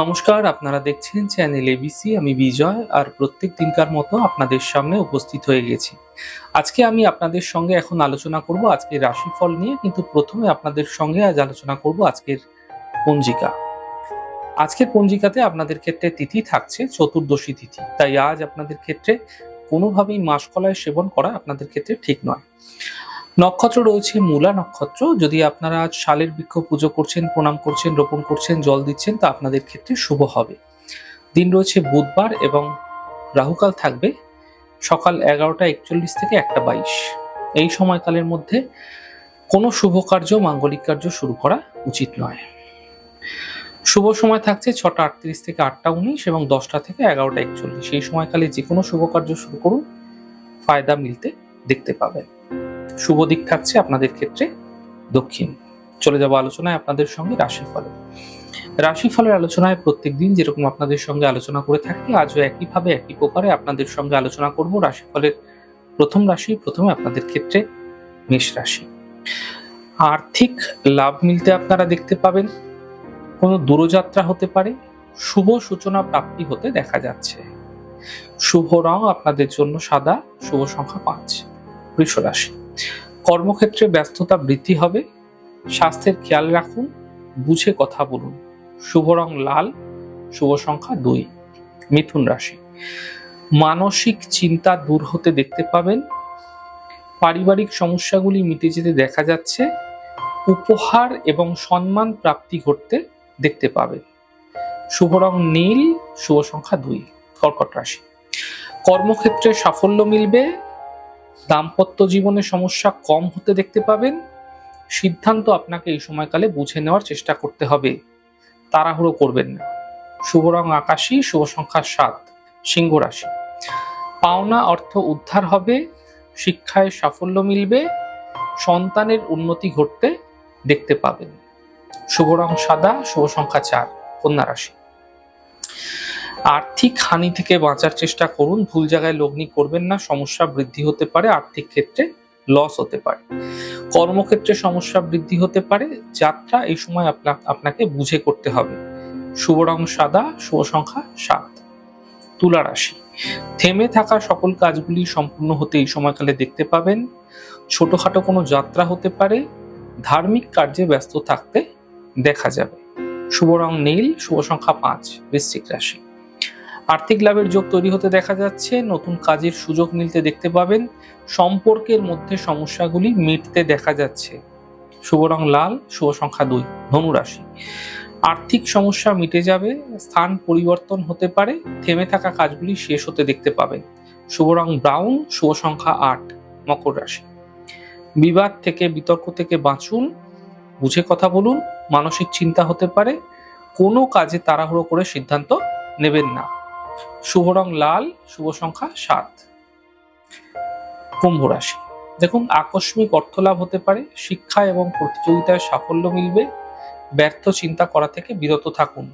নমস্কার, আপনারা দেখছেন চ্যানেল এবিসি আমি বিজয়, আর প্রত্যেক দিনকার মতো আপনাদের সামনে উপস্থিত হয়ে গেছি। আজকে আমি আপনাদের সঙ্গে এখন আলোচনা করব আজকের রাশিফল নিয়ে, কিন্তু প্রথমে আপনাদের সঙ্গে আজ আলোচনা করব আজকের পঞ্জিকা। আজকের পঞ্জিকাতে আপনাদের ক্ষেত্রে তিথি থাকছে, চতুর্দশী তিথি। তাই আজ আপনাদের ক্ষেত্রে কোনোভাবেই মাসকলায় সেবন করা আপনাদের ক্ষেত্রে ঠিক নয়। নক্ষত্র রয়েছে, মূলা নক্ষত্র। যদি আপনারা আজ শালের বৃক্ষ পুজো করছেন, প্রণাম করছেন, রোপণ করছেন, জল দিচ্ছেন, তা আপনাদের ক্ষেত্রে শুভ হবে। দিন রয়েছে বুধবার এবং রাহুকাল থাকবে সকাল এগারোটা একচল্লিশ থেকে একটা বাইশ। এই সময়কালের মধ্যে কোনো শুভ কার্য, মাঙ্গলিক কার্য শুরু করা উচিত নয়। শুভ সময় থাকছে ছটা আটত্রিশ থেকে আটটা উনিশ এবং দশটা থেকে এগারোটা একচল্লিশ। এই সময়কালে যে কোনো শুভ কার্য শুরু করুন। ফায়দা মিলতে দেখতে পাবেন। শুভ দিক থাকছে আপনাদের ক্ষেত্রে দক্ষিণ। চলে যাব আলোচনায় আপনাদের সঙ্গে রাশিফলে। রাশিফলের আলোচনায় প্রত্যেক দিন যেরকম আপনাদের সঙ্গে আলোচনা করে থাকি, আজও একইভাবে একই প্রকারে আপনাদের সঙ্গে আলোচনা করব রাশিফলের প্রথম রাশি, প্রথমে আপনাদের ক্ষেত্রে মেষ রাশি। আর্থিক লাভ মিলতে আপনারা দেখতে পাবেন, কোনো দূরযাত্রা হতে পারে, শুভ সূচনা প্রাপ্তি হতে দেখা যাচ্ছে। শুভ রং আপনাদের জন্য সাদা, শুভ সংখ্যা পাঁচ, বৃষ রাশি। কর্মক্ষেত্রে ব্যস্ততা বৃদ্ধি হবে। স্বাস্থ্যের খেয়াল রাখুন, বুঝে কথা বলুন। শুভ রং লাল, শুভ সংখ্যা দুই। মিথুন রাশি। মানসিক চিন্তা দূর হতে দেখতে পাবেন। পারিবারিক সমস্যাগুলি মিটে যেতে দেখা যাচ্ছে। উপহার এবং সম্মান প্রাপ্তি ঘটতে দেখতে পাবেন। শুভ রং নীল, শুভ সংখ্যা দুই। কর্কট রাশি। কর্মক্ষেত্রে সাফল্য মিলবে। দাম্পত্য জীবনে সমস্যা কম হতে দেখতে পাবেন। সিদ্ধান্ত আপনাকে এই সময়কালে বুঝে নেওয়ার চেষ্টা করতে হবে। তাড়াহুড়ো করবেন না। শুভ রং আকাশী, শুভ সংখ্যা সাত, সিংহ রাশি। পাওনা অর্থ উদ্ধার হবে, শিক্ষায় সাফল্য মিলবে, সন্তানের উন্নতি ঘটতে দেখতে পাবেন। শুভ রং সাদা, শুভ সংখ্যা চার, কন্যা রাশি। আর্থিক হানি থেকে বাঁচার চেষ্টা করুন। ভুল জায়গায় লগ্নি করবেন না। সমস্যা বৃদ্ধি হতে পারে। আর্থিক ক্ষেত্রে লস হতে পারে। কর্মক্ষেত্রে সমস্যা বৃদ্ধি হতে পারে। যাত্রা এই সময় আপনা- আপনাকে বুঝে করতে হবে। শুভ রং সাদা, শুভ সংখ্যা সাত। তুলা রাশি। থেমে থাকা সকল কাজগুলি সম্পূর্ণ হতে এই সময়কালে দেখতে পাবেন। ছোটখাটো কোনো যাত্রা হতে পারে। ধার্মিক কার্যে ব্যস্ত থাকতে দেখা যাবে। শুভ রং নীল, শুভ সংখ্যা পাঁচ, বৃশ্চিক রাশি। আর্থিক লাভের যোগ তৈরি হতে দেখা যাচ্ছে। নতুন কাজের সুযোগ মিলতে দেখতে পাবেন। সম্পর্কের মধ্যে সমস্যাগুলি মিটতে দেখা যাচ্ছে। শুভ রং লাল, শুভ সংখ্যা দুই ধনুরাশি আর্থিক সমস্যা মিটে যাবে, স্থান পরিবর্তন হতে পারে, থেমে থাকা কাজগুলি শেষ হতে দেখতে পাবেন। শুভ রং ব্রাউন, শুভ সংখ্যা আট, মকর রাশি। বিবাদ থেকে, বিতর্ক থেকে বাঁচুন, বুঝে কথা বলুন, মানসিক চিন্তা হতে পারে, কোনো কাজে তাড়াহুড়ো করে সিদ্ধান্ত নেবেন না। শুভ রং লাল, শুভ সংখ্যা সাত। কুম্ভ রাশি। দেখুন, আকস্মিক অর্থ লাভ হতে পারে, শিক্ষা এবং প্রতিযোগিতায় সাফল্য মিলবে। ব্যর্থ চিন্তা করা থেকে বিরত থাকুন।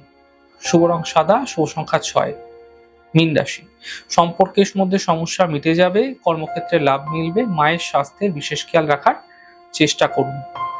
শুভ রং সাদা, শুভ সংখ্যা ছয়। মীন রাশি। সম্পর্কের মধ্যে সমস্যা মিটে যাবে, কর্মক্ষেত্রে লাভ মিলবে, মায়ের স্বাস্থ্যের বিশেষ খেয়াল রাখার চেষ্টা করুন।